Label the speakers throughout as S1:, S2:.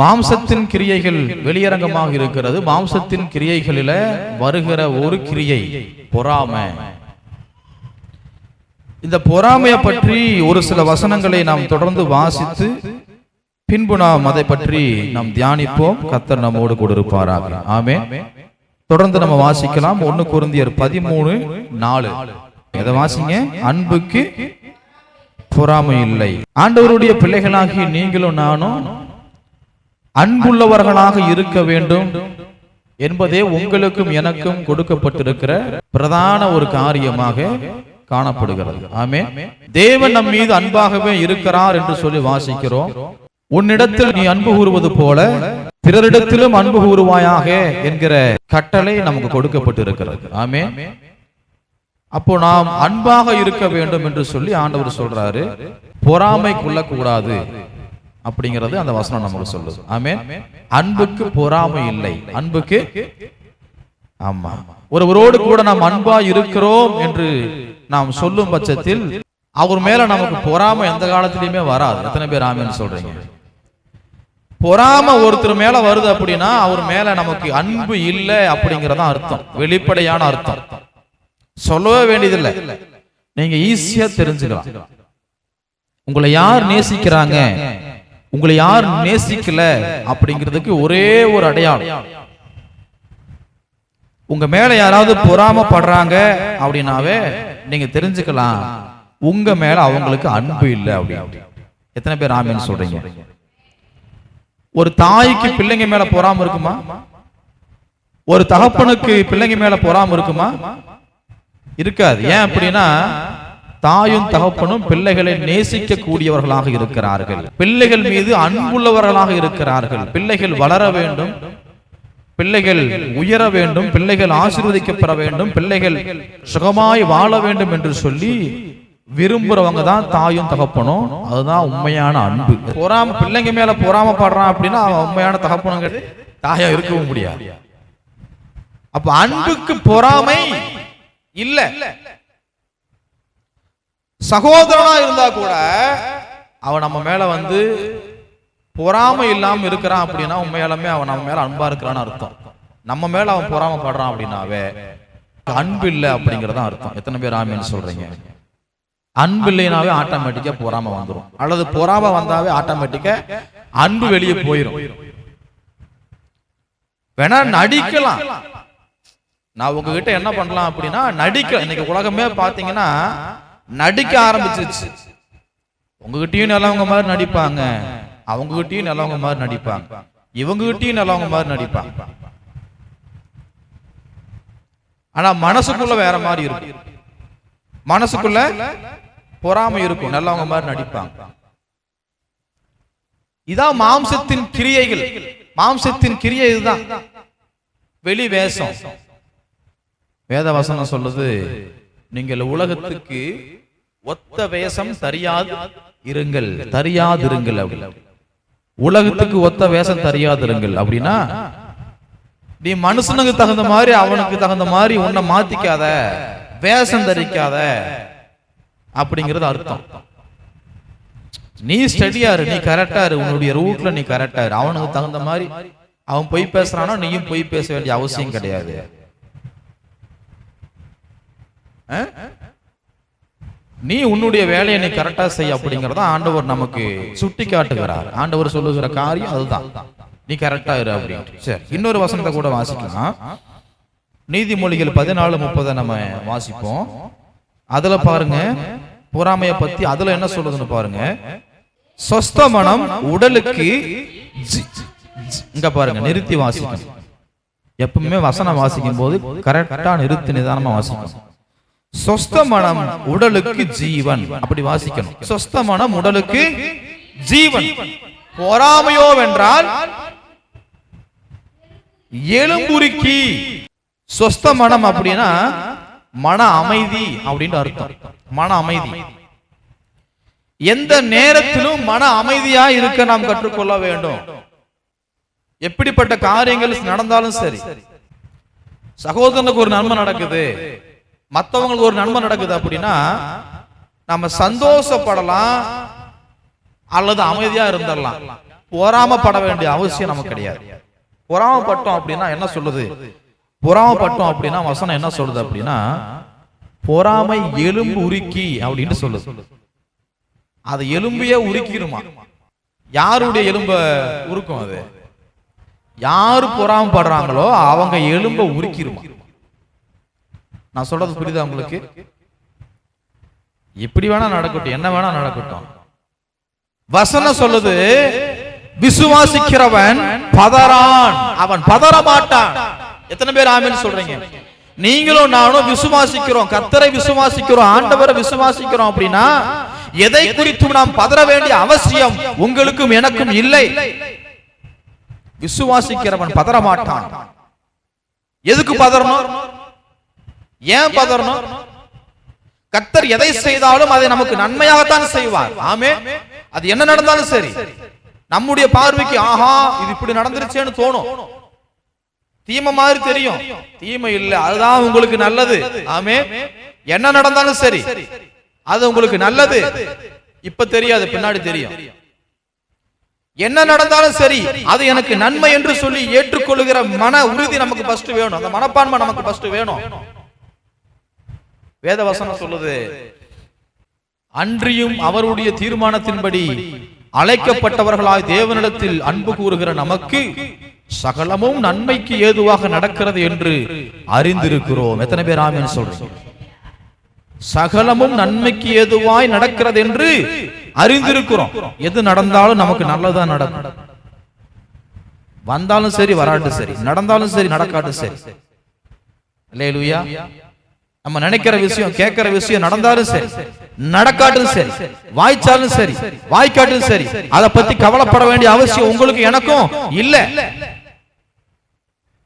S1: மாம்சத்தின் கிரியைகள் வெளியரங்கமாக இருக்கிறது. மாம்சத்தின் கிரியைகளில வருகிற ஒரு கிரியை பொறாமை. இந்த பொறாமையை பற்றி ஒரு சில வசனங்களை நாம் தொடர்ந்து வாசித்து பின்பு நாம் அதை பற்றி நாம் தியானிப்போம். கத்தர் நம்மோடு கொடுப்பாராக ஆமே தொடர்ந்து நம்ம வாசிக்கலாம். ஒன்னு குருந்தியர் பதிமூணு நாலு. எதை வாசிங்க? அன்புக்கு பொறாமை இல்லை. ஆண்டவருடைய பிள்ளைகளாகி நீங்களும் நானும் அன்புள்ளவர்களாக இருக்க வேண்டும் என்பதே உங்களுக்கும் எனக்கும் கொடுக்கப்பட்டிருக்கிற பிரதான ஒரு காரியமாக காணப்படுகிறது. ஆமே தேவன் நம் மீது அன்பாகவே இருக்கிறார் என்று சொல்லி வாசிக்கிறோம். உன்னிடத்தில் நீ அன்பு கூறுவது போல பிறரிடத்திலும் அன்பு கூறுவாயாக என்கிற கட்டளை நமக்கு கொடுக்கப்பட்டிருக்கிறது. ஆமே அப்போ நாம் அன்பாக இருக்க வேண்டும் என்று சொல்லி ஆண்டவர் சொல்றாரு. பொறாமை கொள்ளக்கூடாது அப்படிங்கிறது அந்த வசனம் நமக்கு சொல்லுது. ஆமே அன்புக்கு பொறாமை இல்லை. அன்புக்கு ஆமா. ஒருவரோடு கூட நாம் அன்பா இருக்கிறோம் என்று நாம் சொல்லும் பட்சத்தில் அவர் மேல நமக்கு பொறாமை எந்த காலத்திலயுமே வராது. எத்தனை பேர் ஆமேன்னு சொல்றீங்க? பொறாம ஒருத்தர் மேல வருது அப்படின்னா அவர் மேல நமக்கு அன்பு இல்லை அப்படிங்கறதான் அர்த்தம். வெளிப்படையான அர்த்தம். சொல்லவே வேண்டியதில்லை. நீங்க ஈஸியா தெரிஞ்சுக்கலாம். உங்களை யார் நேசிக்கிறாங்க? உங்களை யார் நேசிக்கல அப்படிங்கிறதுக்கு ஒரே ஒரு அடையாளம். உங்க மேல யாராவது பொறாமப்படுறாங்க அப்படின்னாவே நீங்க தெரிஞ்சுக்கலாம். உங்க மேல அவங்களுக்கு அன்பு இல்லை அப்படின்னு எத்தனை பேர் ஆமின்னு சொல்றீங்க? ஒரு தாய்க்கு பிள்ளைங்க மேல பொறாம இருக்குமா? ஒரு தகப்பனுக்கு பிள்ளைங்க மேல பொறாம இருக்குமா? இருக்காது. ஏன் அப்படின்னா தாயும் தகப்பனும் பிள்ளைகளை நேசிக்க கூடியவர்களாக இருக்கிறார்கள். பிள்ளைகள் மீது அன்புள்ளவர்களாக இருக்கிறார்கள். பிள்ளைகள் வளர வேண்டும். பிள்ளைகள் உயர வேண்டும். பிள்ளைகள் ஆசீர்வதிக்கப்பட வேண்டும். பிள்ளைகள் சுகமாய் வாழ வேண்டும் என்று சொல்லி விரும்புறவங்க தான் தாயும் தகப்பனும். அதுதான் உண்மையான அன்பு. பொறாம பிள்ளைங்க மேல பொறாம படுறான் அப்படின்னா அவன் உண்மையான தகப்பனுங்க தாயா இருக்கவும் முடியாது. அப்ப அன்புக்கு பொறாமை இல்ல. சகோதரனா இருந்தா கூட அவன் நம்ம மேல வந்து பொறாமை இல்லாம இருக்கிறான் அப்படின்னா உண்மையாலுமே அவன் நம்ம மேல அன்பா இருக்கிறான்னு அர்த்தம். நம்ம மேல அவன் பொறாமப்படுறான் அப்படின்னாவே அன்பு இல்லை அப்படிங்கறத அர்த்தம். எத்தனை பேர் ஆமின்னு சொல்றீங்க? அன்பு இல்லைனாவே ஆட்டோமேட்டிக்கா பொறாம வந்துடும் அல்லது பொறாம வந்தாவே ஆட்டோமேட்டிக்கா அன்பு வெளியே போயிடும் வேணா நடிக்கலாம். நான் உங்ககிட்ட என்ன பண்ணலாம் அப்படின்னா நடிக்க இன்னைக்கு உலகமே பாத்தீங்கன்னா நடிக்க ஆரம்பிச்சிருச்சு. உங்ககிட்டயும் நல்லவங்க மாதிரி நடிப்பாங்க. அவங்க கிட்டயும் நல்லவங்க மாதிரி நடிப்பாங்க. இவங்க கிட்டயும் நல்லவங்க மாதிரி நடிப்பாங்க. ஆனா மனசுக்குள்ள வேற மாதிரி இருக்கும். மனசுக்குள்ள பொறாமை இருக்கும். நல்லவங்க மாதிரி நடிப்பாங்க. இதான் மாம்சத்தின் கிரியைகள். மாம்சத்தின் கிரியை இதுதான். வெளி வேஷம். வேத வசனம் சொல்லுது நீங்கள் உலகத்துக்கு ஒத்த வேஷம் தெரியாது இருங்கள் தெரியாதிருங்கள் அப்படி. உலகத்துக்கு ஒத்த வேஷம் தெரியாதிருங்கள் அப்படின்னா நீ மனுஷனுக்கு தகுந்த மாதிரி அவனுக்கு தகுந்த மாதிரி உன்னை மாத்திக்காத வேஷம் தரிக்காத அப்படிங்கிறது அர்த்தம். நீ ஸ்டடியா இரு நீ கரெக்டா இரு உன்னுடைய ரூட்ல நீ கரெக்டா இரு. அவனுக்கு தகுந்த மாதிரி அவன் பொய் பேசுறானோ நீயும் பொய் பேச வேண்டிய அவசியம் கிடையாது? நீ உன்னுடைய வேலையை நீ கரெக்டா செய்ய அப்படிங்கறத ஆண்டவர் நமக்கு சுட்டி காட்டுகிறார் ஆண்டவர் சொல்லுகிற காரியம் அதுதான். நீ கரெக்டா இரு அப்படின்ட்டு. சரி இன்னொரு வசனத்தை கூட வாசிக்கலாம். நீதிமொழிகள் பதினாலு முப்பதை நம்ம வாசிப்போம். அதுல பாருங்க பொறாமைய பத்தி அதுல என்ன சொல்லுதுன்னு பாருங்க. சொஸ்த மனம் உடலுக்கு ஜி- இங்க பாருங்க நிறுத்தி வாசிக்கணும். எப்பவுமே வசனம் வாசிக்கும் போது கரெக்டா நிறுத்தி நிதானமா வாசிக்கணும். சொஸ்த மனம் உடலுக்கு ஜீவன். அப்படி வாசிக்கணும். சொஸ்த மனம் உடலுக்கு ஜீவன். பொறாமையோ வென்றால் எலும்புருக்கி. சொஸ்த மனம் அப்படின்னா மன அமைதி அப்படின்னு அர்த்தம். மன அமைதி. எந்த நேரத்திலும் மன அமைதியா இருக்க நாம் கற்றுக்கொள்ள வேண்டும். எப்படிப்பட்ட காரியங்கள் நடந்தாலும் சரி. சகோதரனுக்கு ஒரு நன்மை நடக்குது. மற்றவங்களுக்கு ஒரு நன்மை நடக்குது அப்படின்னா நம்ம சந்தோஷப்படலாம் அல்லது அமைதியா இருந்துடலாம். பொறாமப்பட வேண்டிய அவசியம் நமக்கு கிடையாது. பொறாமப்பட்டோம் அப்படின்னா என்ன சொல்லுது? பொறாமப்பட்டோம் அப்படின்னா வசனம் என்ன சொல்லுது அப்படின்னா பொறாமை எலும்பு உருக்கி அப்படின்னு சொல்லுது. அது எலும்பையே உருக்கிருமா யாருடைய எலும்ப உருக்கும் அது? யாரு பொறாமப்படுறாங்களோ அவங்க எலும்ப உருக்கிருமா நான் சொல்றது புரியுதா உங்களுக்கு? எப்படி வேணா நடக்கட்டும். என்ன வேணா நடக்கட்டும். வசனம் சொல்லுது விசுவாசிக்கிறவன் பதறான். அவன் பதற மாட்டான். எத்தனை பேர் ஆமென் சொல்றீங்க? நீங்களும் நானும் விசுவாசிக்கிறோம். கத்தரை விசுவாசிக்கிறோம். ஆண்டவரை விசுவாசிக்கிறோம் அப்படின்னா எதை குறித்தும் நாம் பதற வேண்டிய அவசியம் உங்களுக்கும் எனக்கும் இல்லை. விசுவாசிக்கிறவன் பதற மாட்டான். எதுக்கு பதறணும்? ஏன் பதறணும்? கத்தர் எதை செய்தாலும் அதை நமக்கு நன்மையாகத்தான் செய்வார். ஆமே அது என்ன நடந்தாலும் சரி. நம்முடைய பார்வைக்கு ஆஹா இது இப்படி நடந்துருச்சேன்னு தோணும். தீமை மாதிரி தெரியும். தீமை இல்ல அதுதான் உங்களுக்கு நல்லது. ஆமே என்ன நடந்தாலும் சரி. அது உங்களுக்கு நல்லது. இப்ப தெரியாது பின்னாடி தெரியும். என்ன நடந்தாலும் சரி அது எனக்கு நன்மை என்று சொல்லி ஏற்றுக்கொள்ளுகிற மன உறுதி நமக்கு ஃபர்ஸ்ட் வேணும். அந்த மனப்பான்மை நமக்கு ஃபர்ஸ்ட் வேணும். வேதவசனம் சொல்லுது அன்றியும் அவருடைய தீர்மானத்தின்படி அழைக்கப்பட்டவர்களாய் தேவனிடத்தில் அன்பு கூறுகிற நமக்கு சகலமும் நன்மைக்கு ஏதுவாக நடக்கிறது என்று அறிந்திருக்கிறோம். எத்தனை பேர் ஆமென் சொல்றீங்க? சகலமும் நன்மைக்கு ஏதுவாய் நடக்கிறது என்று அறிந்திருக்கிறோம். எது நடந்தாலும் நமக்கு நல்லதா நடக்கும். வந்தாலும் சரி வராட்டும் சரி. நடந்தாலும் சரி நடக்காட்டும் சரி. இல்லையா நம்ம நினைக்கிற விஷயம் கேட்கிற விஷயம் நடந்தாலும் சரி நடக்காட்டும் சரி வாய்ச்சாலும் சரி வாய்க்காட்டும் சரி அதை பத்தி கவலைப்பட வேண்டிய அவசியம் உங்களுக்கு எனக்கும் இல்ல.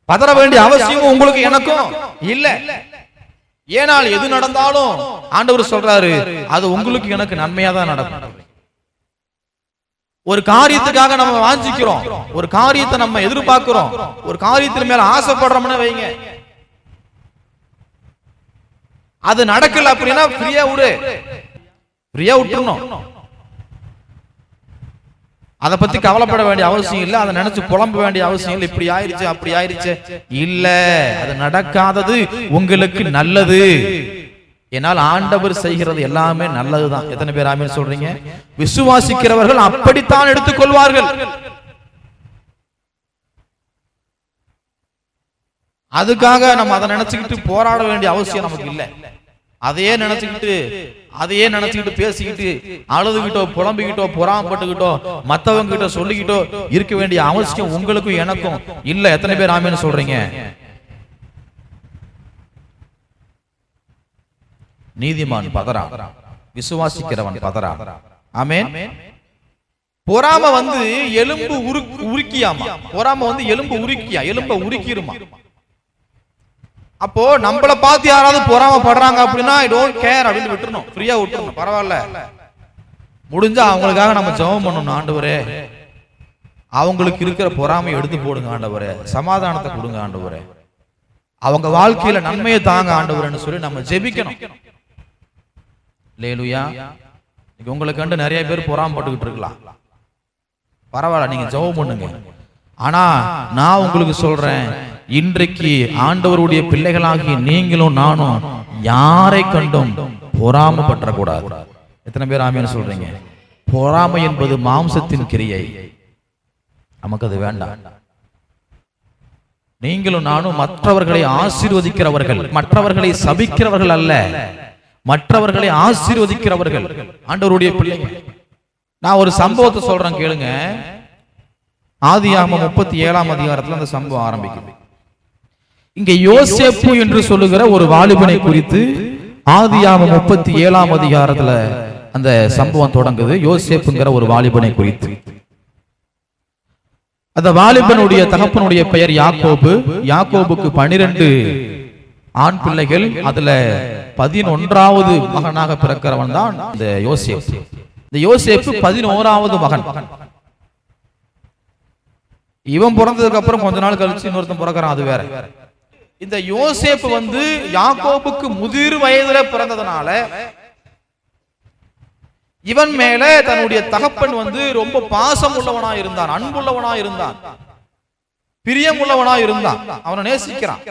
S1: பதற வேண்டிய அவசியம் உங்களுக்கு எனக்கும் இல்ல. ஏனால் எது நடந்தாலும் ஆண்டவர் சொல்றாரு அது உங்களுக்கு எனக்கு நன்மையா தான் நடக்கும். ஒரு காரியத்துக்காக நம்ம வாஞ்சிக்கிறோம் ஒரு காரியத்தை நம்ம எதிர்பார்க்கிறோம் ஒரு காரியத்தின் மேல ஆசைப்படுறோம்னு வைங்க. அது நடக்கல அப்படின்னா ஃப்ரீயா விடு. ஃப்ரீயா விட்டுறணும். அத பத்தி கவலைப்பட வேண்டிய அவசியம் இல்ல. அதை நினைச்சு புலம்ப வேண்டிய அவசியம் இல்ல. இப்படி ஆயிருச்சு அப்படி ஆயிருச்சு. இல்ல அது நடக்காதது உங்களுக்கு நல்லது. என்னால் ஆண்டவர் செய்கிறது எல்லாமே நல்லதுதான். எத்தனை பேர் ஆமீன் சொல்றீங்க? விசுவாசிக்கிறவர்கள் அப்படித்தான் எடுத்துக்கொள்வார்கள். அதுக்காக நம்ம அதை நினைச்சுக்கிட்டு போராட வேண்டிய அவசியம் நமக்கு இல்ல. அதையே நினைச்சுக்கிட்டு அதையே நினைச்சுக்கிட்டு பேசிக்கிட்டு அழுதுகிட்டோ புலம்பிக்கிட்டோ பொறாமப்பட்டுக்கிட்டோ மத்தவங்க கிட்ட சொல்லிக்கிட்டோ இருக்க வேண்டிய அவசியம் உங்களுக்கும் எனக்கும் இல்ல. எத்தனை பேர் ஆமேன்னு சொல்றீங்க? நீதிமான் பதறா விசுவாசிக்கிறவன் பதறா ஆமே பொறாம வந்து எலும்பு உருக்கியாமா? பொறாம வந்து எலும்பு உருக்கியா? எலும்ப உருக்கிருமா? அப்போ நம்மள பார்த்து யாராவது பொறாமப்படுறாங்க அப்படின்னா ஐ டோன்ட் கேர் அப்படின்னு விட்டுறணும். ஃப்ரீயா விட்டுறணும். பரவாயில்ல. முடிஞ்சா அவங்களுக்காக நம்ம ஜெபம் பண்ணணும் ஆண்டவரே. அவங்களுக்கு இருக்கிற பொறாமையை எடுத்து போடுங்க ஆண்டவரே. சமாதானத்தை கொடுங்க ஆண்டவரே. அவங்க வாழ்க்கையில நன்மையை தாங்க ஆண்டவரேன்னு சொல்லி நம்ம ஜெபிக்கணும். லேலுயா இன்னைக்கு உங்களை கண்டு நிறைய பேர் பொறாமப்பட்டுக்கிட்டு இருக்கலாம். பரவாயில்ல நீங்க ஜெபம் பண்ணுங்க. ஆனா நான் உங்களுக்கு சொல்றேன் இன்றைக்கு ஆண்டவருடைய பிள்ளைகளாகி நீங்களும் நானும் யாரை கண்டும் பொறாமப்பற்ற கூடாது எத்தனை பேர் ஆமின்னு சொல்றீங்க? பொறாமை என்பது மாம்சத்தின் கிரியை. நமக்கு அது வேண்டாம். நீங்களும் நானும் மற்றவர்களை ஆசீர்வதிக்கிறவர்கள். மற்றவர்களை சபிக்கிறவர்கள் அல்ல. மற்றவர்களை ஆசீர்வதிக்கிறவர்கள். ஆண்டவருடைய பிள்ளைகள் நான் ஒரு சம்பவத்தை சொல்றேன் கேளுங்க. ஆதியாகமம் முப்பத்தி ஏழாம் அதிகாரத்துல அந்த சம்பவம் ஆரம்பிக்குது. இங்க யோசேப்பு என்று சொல்லுகிற ஒரு வாலிபனை குறித்து ஆதியாம முப்பத்தி ஏழாம் அதிகாரத்துல அந்த சம்பவம் தொடங்குது. யோசேப்புங்கிற ஒரு வாலிபனை குறித்து. அந்த வாலிபனுடைய தகப்பனுடைய பெயர் யாக்கோபு. யாக்கோபுக்கு பனிரெண்டு ஆண் பிள்ளைகள் அதுல பதினொன்றாவது மகனாக பிறக்கிறவன் தான் இந்த யோசேப்பு. இந்த யோசேப்பு பதினோராவது மகன். இவன் பிறந்ததுக்கு அப்புறம் கொஞ்ச நாள் கழிச்சு இன்னொருத்தன் பிறக்கிறான் அது வேற. இந்த யோசேப்பு வந்து யாக்கோபுக்கு முதிர் வயதுல பிறந்ததுனால இவன் மேல தன்னுடைய தகப்பன் வந்து ரொம்ப பாசம் உள்ளவனா இருந்தான் அன்புள்ளவனா இருந்தான் பிரியம் உள்ளவனா இருந்தான். அவனை நேசிக்கிறான்.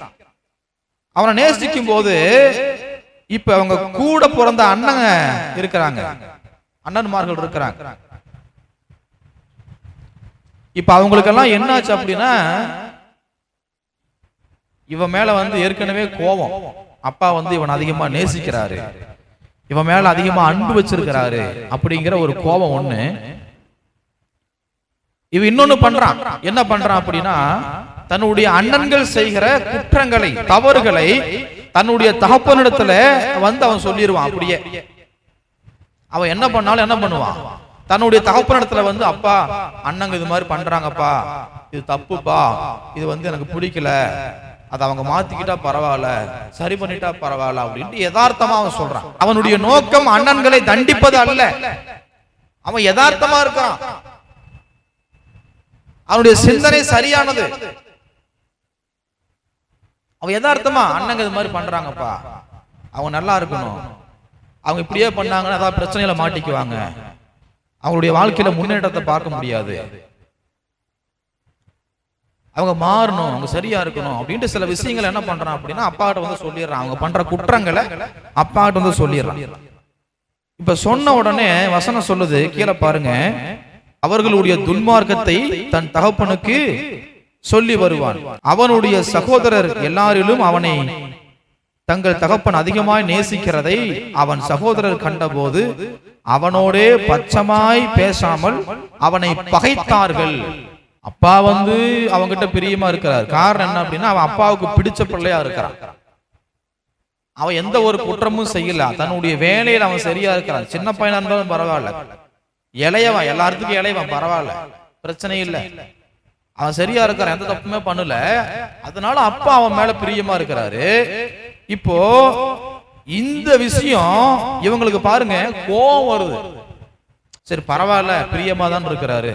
S1: அவனை நேசிக்கும் போது இப்ப அவங்க கூட பிறந்த அண்ணங்க இருக்கிறாங்க. அண்ணன்மார்கள் இருக்கிறாங்க. இப்ப அவங்களுக்கெல்லாம் என்னாச்சு அப்படின்னா இவன் மேல வந்து ஏற்கனவே கோபம். அப்பா வந்து இவன் அதிகமா நேசிக்கிறாரு. இவன் மேல அதிகமா அன்பு வச்சிருக்கிறாரு அப்படிங்கிற ஒரு கோபம் ஒண்ணு. இவன் இன்னொன்னு பண்றான். என்ன பண்றான் அப்படின்னா தன்னுடைய அண்ணன்கள் செய்கிற குற்றங்களை தவறுகளை தன்னுடைய தகப்பனிடத்துல வந்து அவன் சொல்லிடுவான் அப்படியே. அவன் என்ன பண்ணாலும் என்ன பண்ணுவான்? தன்னுடைய தகப்பனிடத்துல வந்து அப்பா அண்ணங்க இது மாதிரி பண்றாங்கப்பா. இது தப்புப்பா. இது வந்து எனக்கு பிடிக்கல. அதை அவங்க மாத்திக்கிட்டா பரவாயில்ல சரி பண்ணிட்டா பரவாயில்ல அப்படின்ட்டு யதார்த்தமா அவன் சொல்றான். அவனுடைய நோக்கம் அண்ணன்களை தண்டிப்பது அல்ல. அவன் யதார்த்தமா இருக்கான் அவனுடைய சிந்தனை சரியானது. அவன் யதார்த்தமா அண்ணங்க இது மாதிரி பண்றாங்கப்பா. அவங்க நல்லா இருக்கணும். அவங்க இப்படியே பண்ணாங்கன்னா ஏதாவது பிரச்சனையில மாட்டிக்குவாங்க. அவங்களுடைய வாழ்க்கையில முன்னேற்றத்தை பார்க்க முடியாது. அவங்க மாறணும் அவங்க சரியா இருக்கணும் அப்படின்ட்டு சில விஷயங்கள் என்ன பண்றான் அப்படின்னா அப்பாட்ட வந்து சொல்லிடுறான். அவங்க பண்ற குற்றங்களை அப்பாட்ட வந்து சொல்லிடுறான். இப்ப சொன்ன உடனே வசனம் சொல்லுது கீழே பாருங்க. அவர்களுடைய துன்மார்க்கத்தை தன் தகப்பனுக்கு சொல்லி வருவான். அவனுடைய சகோதரர் எல்லாரிலும் அவனை தங்கள் தகப்பன் அதிகமாய் நேசிக்கிறதை அவன் சகோதரர் கண்டபோது அவனோடே பச்சமாய் பேசாமல் அவனை பகைத்தார்கள். அப்பா வந்து அவங்கிட்ட பிரியமா இருக்கிறார். காரணம் என்ன அப்படின்னா அவன் அப்பாவுக்கு பிடிச்ச பிள்ளையா இருக்கிறான். அவன் எந்த ஒரு குற்றமும் செய்யல. தன்னுடைய வேலையில அவன் சரியா இருக்கிறான். சின்ன பையனா இருந்தாலும் பரவாயில்ல. இளையவன் எல்லாத்துக்கும் இளையவன் பரவாயில்ல. பிரச்சனை இல்ல. அவன் சரியா இருக்கிறான். எந்த தப்புமே பண்ணல. அதனால அப்பா அவன் மேல பிரியமா இருக்கிறாரு. இப்போ இந்த விஷயம் இவங்களுக்கு பாருங்க கோவம் வருது. சரி பரவாயில்ல. பிரியமா தான் இருக்கிறாரு.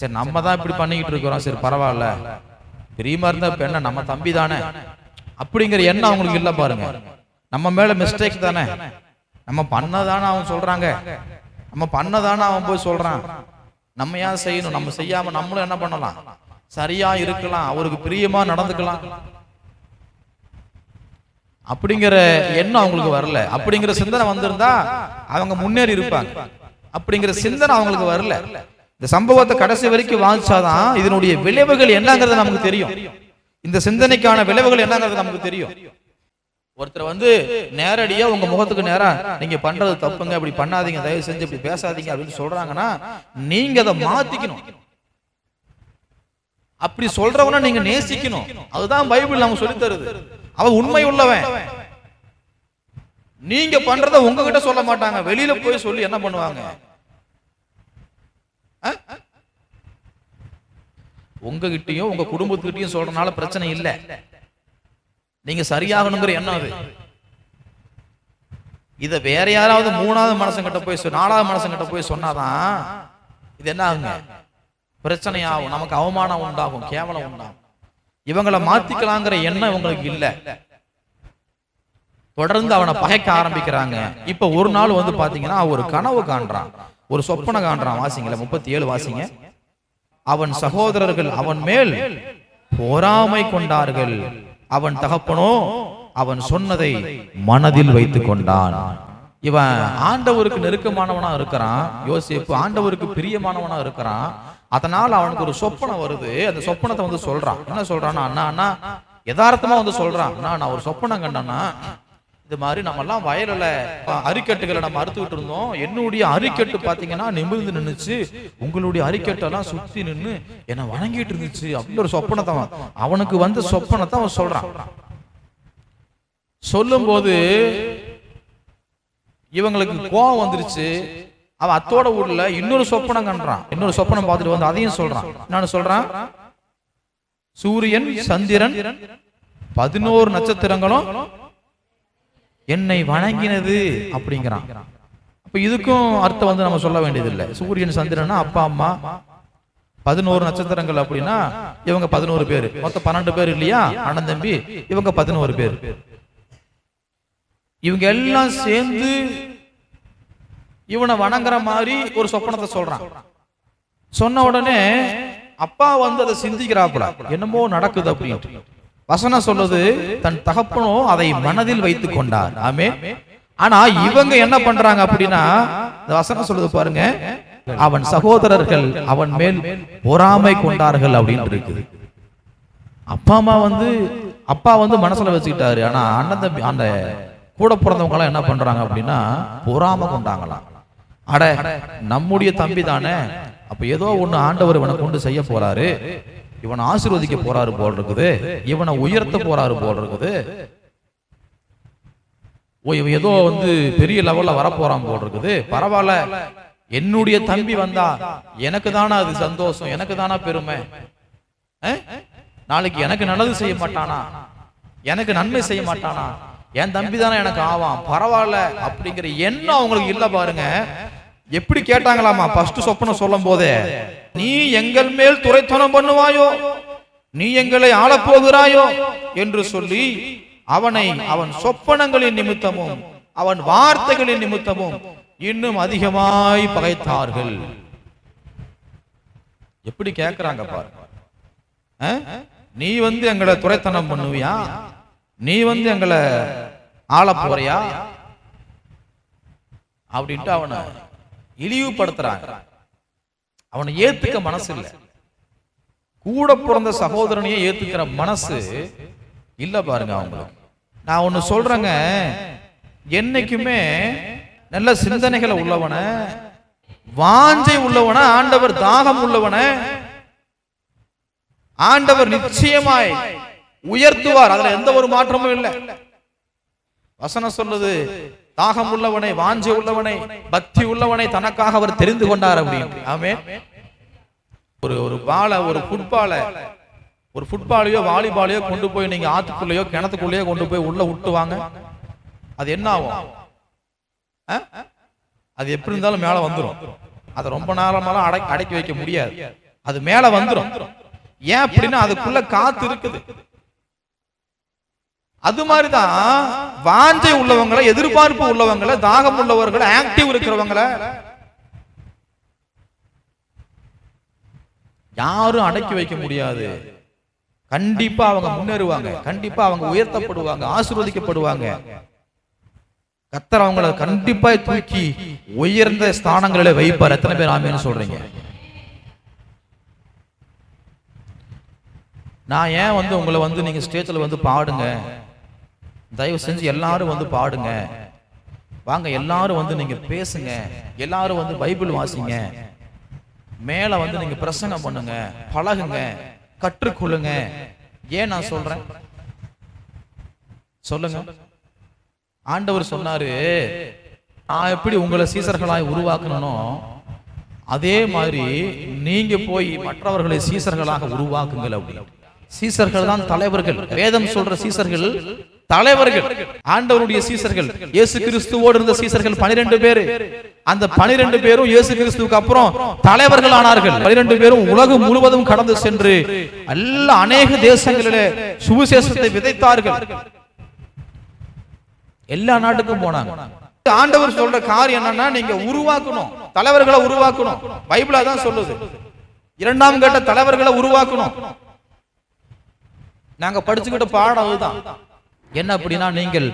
S1: சரி நம்ம தான் இப்படி பண்ணிக்கிட்டு இருக்கிறோம். சரி பரவாயில்ல. பிரியமா இருந்தா இப்ப என்ன? நம்ம தம்பி தானே. அப்படிங்கிற எண்ணம் அவங்களுக்கு இல்லை பாருங்க. நம்ம மேல மிஸ்டேக் தானே. நம்ம பண்ணதானே அவன் சொல்றாங்க. நம்ம பண்ணதானே அவன் போய் சொல்றான். நம்ம ஏன் செய்யணும்? நம்ம செய்யாம நம்மளும் என்ன பண்ணலாம்? சரியா இருக்கலாம். அவருக்கு பிரியமா நடந்துக்கலாம். அப்படிங்கிற எண்ணம் அவங்களுக்கு வரல. அப்படிங்கிற சிந்தனை வந்திருந்தா அவங்க முன்னேறி இருப்பாங்க. அப்படிங்கிற சிந்தனை அவங்களுக்கு வரல. இந்த சம்பவத்தை கடைசி வரைக்கும் வாங்கிச்சாதான் இதனுடைய விளைவுகள் என்னங்கிறது நமக்கு தெரியும். இந்த சிந்தனைக்கான விளைவுகள் என்னங்கிறது நமக்கு தெரியும். ஒருத்தர் வந்து நேரடியா உங்க முகத்துக்கு நேரா நீங்க பண்றது தப்புங்க அப்படி பண்ணாதீங்க தயவு செஞ்சு இப்படி பேசாதீங்க அப்படின்னு சொல்றாங்கன்னா நீங்க அதை மாத்திக்கணும். அப்படி சொல்றவன நீங்க நேசிக்கணும். அதுதான் பைபிள் நமக்கு சொல்லி தருது. அவன் உண்மை உள்ளவன். நீங்க பண்றத உங்ககிட்ட சொல்ல மாட்டாங்க. வெளியில போய் சொல்லி என்ன பண்ணுவாங்க? உங்ககிட்டயும் உங்க குடும்பத்துக்கிட்டையும் சொல்றதுனால பிரச்சனை இல்ல. நீங்க சரியாகணுங்கிற எண்ணம் அது. இத வேற யாராவது மூணாவது மனசங்கிட்ட போய் நாலாவது மனசங்கிட்ட போய் சொன்னாதான் இது என்ன ஆகுங்க? பிரச்சனை ஆகும் நமக்கு அவமானம் உண்டாகும் கேவலம் உண்டாகும். இவங்களை மாத்திக்கலாங்கிற எண்ணம் இவங்களுக்கு இல்ல. தொடர்ந்து அவனை பகைக்க ஆரம்பிக்கிறாங்க. இப்ப ஒரு நாள் வந்து பாத்தீங்கன்னா ஒரு கனவு காண்றான். ஒரு சொப்பனை காண்றான் வாசிங்கள முப்பத்தி ஏழு வாசிங்க. அவன் சகோதரர்கள் அவன் மேல் பொறாமை கொண்டார்கள் அவன் தகப்பனோ அவன் சொன்னதை மனதில் வைத்துக் கொண்டான் இவன் ஆண்டவருக்கு நெருக்கமானவனா இருக்கிறான் யோசிப்பு ஆண்டவருக்கு பிரியமானவனா இருக்கிறான் அதனால அவனுக்கு ஒரு சொப்பனை வருது அந்த சொப்பனத்தை வந்து சொல்றான் என்ன சொல்றான்னா அண்ணா அண்ணா யதார்த்தமா வந்து சொல்றான் அண்ணா நான் ஒரு சொப்பனம் கண்டேன்னா இது மாதிரி நம்ம எல்லாம் வயல்ல அரிக்கட்டுகளை நம்ம அறுத்துக்கிட்டு இருந்தோம். என்னுடைய அரிக்கட்டு பாத்தீங்கன்னா நிமிர்ந்து நின்னுச்சு. உங்களுடைய அரிக்கட்டெல்லாம் சுற்றி நின்னு என்னை வணங்கிட்டு இருந்துச்சு அப்படின்னு ஒரு சொப்பனத்தை அவன் அவனுக்கு வந்த சொப்பனத்தை அவன் சொல்றான். சொல்லும்போது இவங்களுக்கு கோவம் வந்துருச்சு. அவன் அத்தோட ஊர்ல இன்னொரு சொப்பனம் கண்டான் இன்னொரு சொப்பனம் பார்த்துட்டு வந்து அதையும் சொல்றான். நான் சொல்றான்? சூரியன் சந்திரன் பதினோரு நட்சத்திரங்களும் என்னை வணங்கினது அப்படிங்கிறான். அப்ப இதுக்கும் அர்த்தம் வந்து நம்ம சொல்ல வேண்டியதில்லை. சூரியன் சந்திரனா அப்பா அம்மா. பதினோரு நட்சத்திரங்கள் அப்படின்னா இவங்க பதினோரு பேர். மொத்தம் பன்னெண்டு பேர் இல்லையா? அண்ணன் தம்பி. இவங்க பதினோரு பேர். இவங்க எல்லாம் சேர்ந்து இவனை வணங்குற மாதிரி ஒரு சொப்பனத்தை சொல்றான். சொன்ன உடனே அப்பா வந்து அதை சிந்திக்கிறாப்புல. என்னமோ நடக்குது அப்படின்ட்டு. வசனம் சொல்லுது தன் தகப்பனோ அதை மனதில் வைத்துக் கொண்டார். ஆமே ஆனா இவங்க என்ன பண்றாங்க அப்படின்னா இந்த வசனம் சொல்லுது பாருங்க. அவன் சகோதரர்கள் அவன் மேல் பொறாமை கொண்டார்கள் அப்படின்னு இருக்குது. அப்பா அம்மா வந்து அப்பா வந்து மனசுல வச்சுக்கிட்டாரு. ஆனா அண்ணன் தம்பி அந்த கூட பிறந்தவங்க எல்லாம் என்ன பண்றாங்க அப்படின்னா பொறாம கொண்டாங்களாம். அட நம்முடைய தம்பி தானே அப்ப ஏதோ ஒண்ணு ஆண்டவர் இவனை கொண்டு செய்ய போறாரு. இவனை ஆசீர்வதிக்க போறாரு போல் இருக்குது. இவனை உயர்த்த போறாரு போல் இருக்குது. ஓ இவன் ஏதோ வந்து பெரிய லெவல்ல வரப்போறான் போல் இருக்குது. பரவாயில்ல. என்னுடைய தம்பி வந்தா எனக்கு தானே அது சந்தோஷம். எனக்கு தானே பெருமை? நாளைக்கு எனக்கு நல்லது செய்ய மாட்டானா? எனக்கு நன்மை செய்ய மாட்டானா? என் தம்பி தானே எனக்கு ஆவான். பரவாயில்ல. அப்படிங்கிற எண்ணம் அவங்களுக்கு இல்ல பாருங்க. எப்படி கேட்டாங்களாமா ஃபர்ஸ்ட் சொப்பனம் சொல்லும் போதே நீ எங்கள் மேல் துரைத்தனம் பண்ணுவாயோ? நீ எங்களை ஆளப்போகிறாயோ? என்று சொல்லி அவனை அவன் சொப்பனங்களின் நிமித்தமும் அவன் வார்த்தைகளின் நிமித்தமும் இன்னும் அதிகமாய் பகைத்தார்கள். எப்படி கேக்குறாங்க பாரு. நீ வந்து எங்களை துரைத்தனம் பண்ணுவியா? நீ வந்து எங்களை ஆள போறியா அப்படின்ட்டு அவனை இழிவுபடுத்துறாங்க. அவனை ஏத்துக்க மனசு இல்லை கூட பிறந்த சகோதரனையே ஏத்துக்கிற மனசு இல்ல பாருங்க அவங்களுக்கு நான் ஒண்ணு சொல்றேங்க. என்னைக்குமே நல்ல சிந்தனைகளை உள்ளவன வாஞ்சை உள்ளவன ஆண்டவர் தாகம் உள்ளவன ஆண்டவர் நிச்சயமாய் உயர்த்துவார். அதுல எந்த ஒரு மாற்றமும் இல்லை. வசனம் சொல்லுது தாகம் உள்ளவனை வாஞ்சி உள்ளவனை பக்தி உள்ளவனை தனக்காக அவர் தெரிந்து கொண்டார் அப்படின்னு ஆமே ஒரு ஒரு பாலை ஒரு ஃபுட்பாலை ஒரு ஃபுட்பாலையோ வாலிபாலையோ கொண்டு போய் நீங்க ஆத்துக்குள்ளேயோ கிணத்துக்குள்ளேயோ கொண்டு போய் உள்ள விட்டுவாங்க அது என்ன ஆகும்? அது எப்படி இருந்தாலும் மேல வந்துடும் அதை ரொம்ப நேரமெல்லாம் அடக்கி அடக்கி வைக்க முடியாது. அது மேல வந்துடும் ஏன் அப்படின்னா அதுக்குள்ள காத்து இருக்குது. அது மாதிரிதான் வாஞ்சை உள்ளவங்களை எதிர்பார்ப்பு உள்ளவங்களை தாகம் உள்ளவர்களை ஆக்டிவ் இருக்கிறவங்களை யாரும் அடக்கி வைக்க முடியாது. கண்டிப்பா அவங்க முன்னேறுவாங்க. கண்டிப்பா அவங்க உயர்த்தப்படுவாங்க ஆசீர்வதிக்கப்படுவாங்க. கத்தர் அவங்கள கண்டிப்பா தூக்கி உயர்ந்த ஸ்தானங்களில வைப்பார். எத்தனை பேர் ஆமேன்னு சொல்றீங்க? நான் ஏன் வந்து உங்களை வந்து நீங்க ஸ்டேஜில் வந்து பாடுங்க? தயவு செஞ்சு எல்லாரும் வந்து பாடுங்க. வாங்க எல்லாரும் வந்து நீங்க பேசுங்க. எல்லாரும் வந்து பைபிள் வாசிங்க. மேல வந்து நீங்க பிரசங்கம் பண்ணுங்க. பழகுங்க. கற்றுக்கொள்ளுங்க. ஏன் நான் சொல்றேன்? சொல்லுங்க. ஆண்டவர் சொன்னாரு நான் எப்படி உங்களை சீசர்களாய் உருவாக்கணும் அதே மாதிரி நீங்க போய் மற்றவர்களை சீசர்களாக உருவாக்குங்கள் அப்படின்னு சீசர்கள் தான் தலைவர்கள். வேதம் சொல்ற சீசர்கள் தலைவர்கள் ஆண்டவருடைய சீசர்கள் இயேசு கிறிஸ்துவோடு இருந்த சீசர்கள் பனிரெண்டு பேரு. அந்த பனிரெண்டு பேரும் இயேசு கிறிஸ்துவுக்கு அப்புறம் தலைவர்கள் ஆனார்கள் பனிரெண்டு பேரும் உலகம் முழுவதும் கடந்து சென்று எல்லா அநேக தேசங்களிலே சுவிசேஷத்தை விதைத்தார்கள். எல்லா நாட்டுக்கும் போனாங்க. ஆண்டவர் சொல்ற காரியம் என்னன்னா நீங்க உருவாக்கணும் தலைவர்களை உருவாக்கணும். பைபிளா தான் சொல்லுது. இரண்டாம் கட்ட தலைவர்களை உருவாக்கணும். நாங்க படிச்சுக்கிட்ட பாடம் அதுதான் என்ன அப்படின்னா நீங்கள்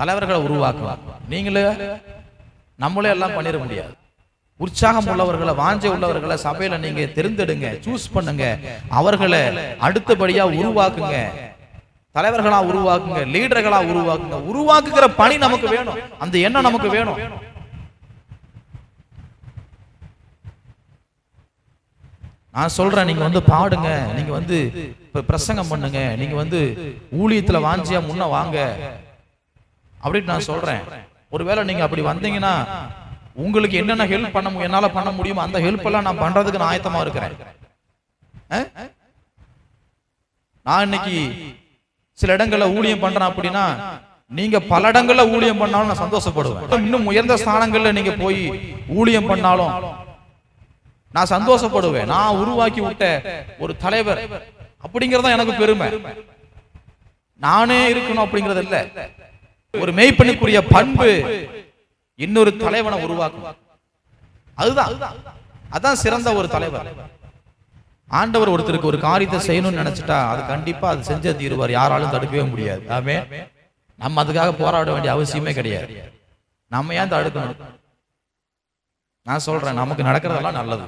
S1: தலைவர்களை உருவாக்கலாம். நீங்களே நம்மளே எல்லாம் பண்ணிட முடியாது. உற்சாகம் உள்ளவர்களை வாஞ்சை உள்ளவர்களை சபையில நீங்க தெரிந்தெடுங்க சூஸ் பண்ணுங்க. அவர்களை அடுத்தபடியா உருவாக்குங்க. தலைவர்களா உருவாக்குங்க லீடர்களா உருவாக்குங்க. உருவாக்குகிற பணி நமக்கு வேணும். அந்த எண்ணம் நமக்கு வேணும். நான் சொல்றேன் நீங்க வந்து பாடுங்க நீங்க வந்து இப்ப பிரசங்கம் பண்ணுங்க நீங்க வந்து ஊழியத்துல வாஞ்சியா முன்ன வாங்க. அப்படின்னு நான் சொல்றேன். ஒருவேளை நீங்க அப்படி வந்தீங்கன்னா உங்களுக்கு என்னென்ன ஹெல்ப் பண்ண மு- என்னால பண்ண முடியுமோ அந்த ஹெல்ப் எல்லாம் நான் பண்றதுக்கு நான் ஆயத்தமா இருக்கிறேன். நான் இன்னைக்கு சில இடங்கள்ல ஊழியம் பண்றேன் அப்படின்னா நீங்க பல இடங்கள்ல ஊழியம் பண்ணாலும் நான் சந்தோஷப்படுவேன். இன்னும் உயர்ந்த ஸ்தானங்கள்ல நீங்க போய் ஊழியம் பண்ணாலும் நான் சந்தோஷப்படுவேன். நான் உருவாக்கி விட்ட ஒரு தலைவர். அப்படிங்கறது எனக்கு பெருமை. நானே இருக்கணும் அப்படிங்கறது இல்ல. ஒரு மெய்ப்பணிக்குரிய பண்பு இன்னொரு தலைவனை உருவாக்கும் அதுதான். அதான் சிறந்த ஒரு தலைவர். ஆண்டவர் ஒருத்தருக்கு ஒரு காரியத்தை செய்யணும்னு நினைச்சிட்டா அது கண்டிப்பா அது செஞ்சே தீருவார். யாராலும் தடுக்கவே முடியாது. ஆமே நம்ம அதுக்காக போராட வேண்டிய அவசியமே கிடையாது. நம்ம ஏன் தடுக்கணும்? நான் சொல்றேன் நமக்கு நடக்கிறதெல்லாம் நல்லது.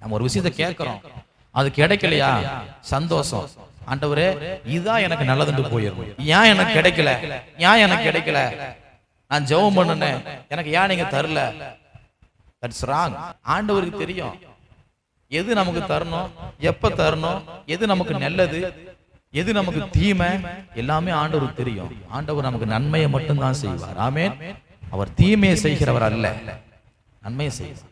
S1: நம்ம ஒரு விஷயத்தை கேட்கிறோம். அது கிடைக்கலையா? சந்தோஷம். ஆண்டவரே இதுதான் எனக்கு நல்லதுன்னு போயிடும் ஏன் எனக்கு கிடைக்கல? ஏன் எனக்கு கிடைக்கல? நான் ஜெபம் பண்ணுனேன். எனக்கு ஏன் நீங்க தரல? தட்ஸ் ராங் ஆண்டவருக்கு தெரியும். எது நமக்கு தரணும்? எப்ப தரணும்? எது நமக்கு நல்லது? எது நமக்கு தீமை? எல்லாமே ஆண்டவருக்கு தெரியும். ஆண்டவர் நமக்கு நன்மையை மட்டும்தான் செய்வார். ஆமே அவர் தீமையை செய்கிறவர் அல்ல. நன்மையை செய்வார்